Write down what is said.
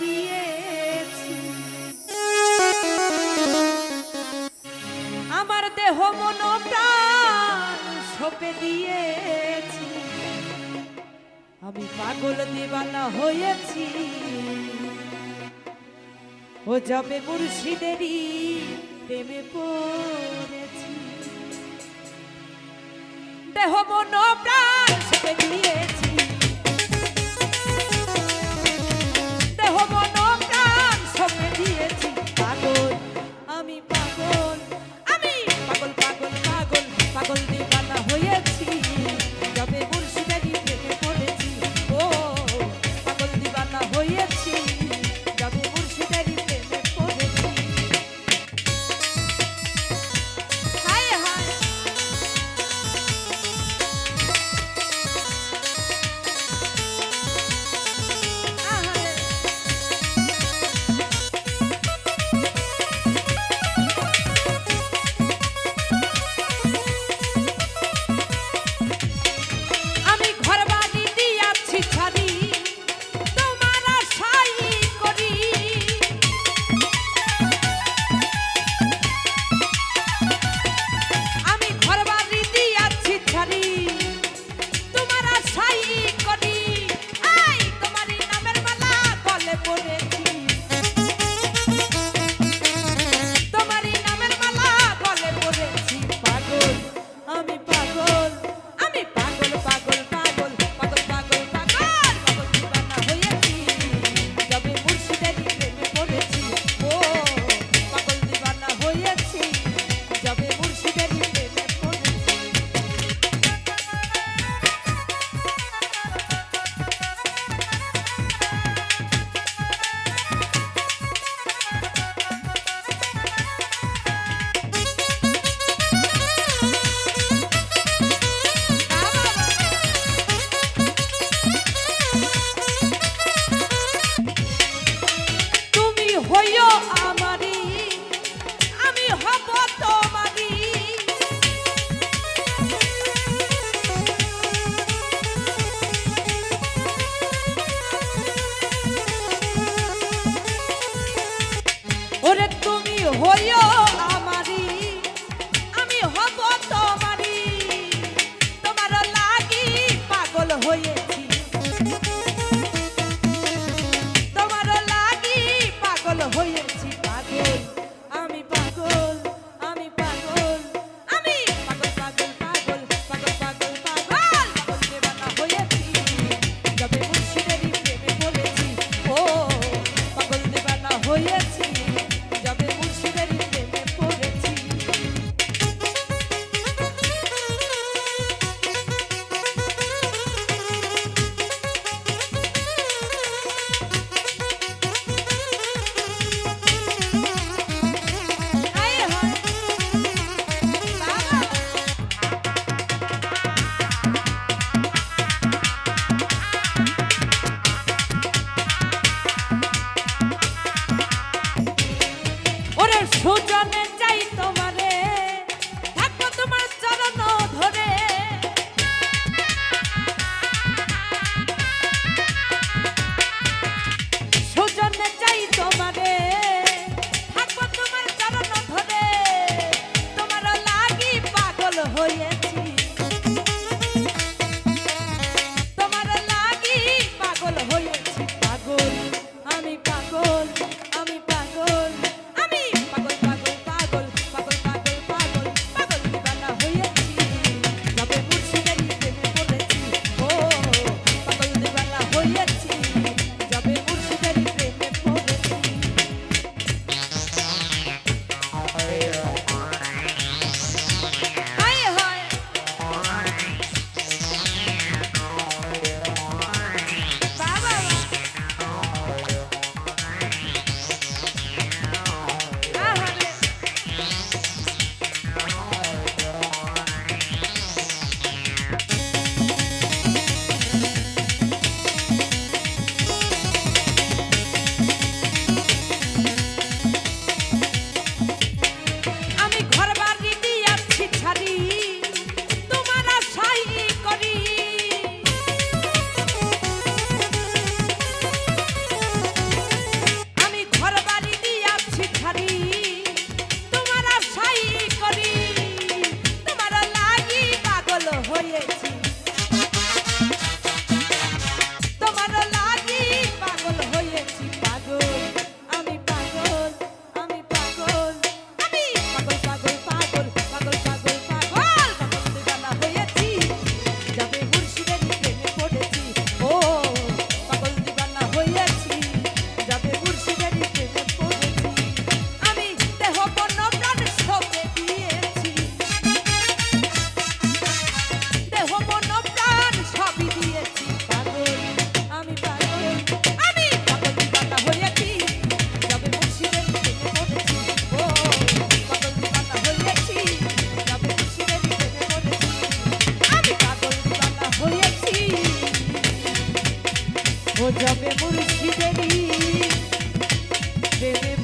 দিয়েছি। আমার দেহ মন প্রাণ সপে দিয়েছি। আমি পাগল দিবানা হয়েছি। ও যাবে মুর্শিদেরই প্রেমে পড়েছি। দেহ মন Oh yeah. প্রেমুর প্রেমে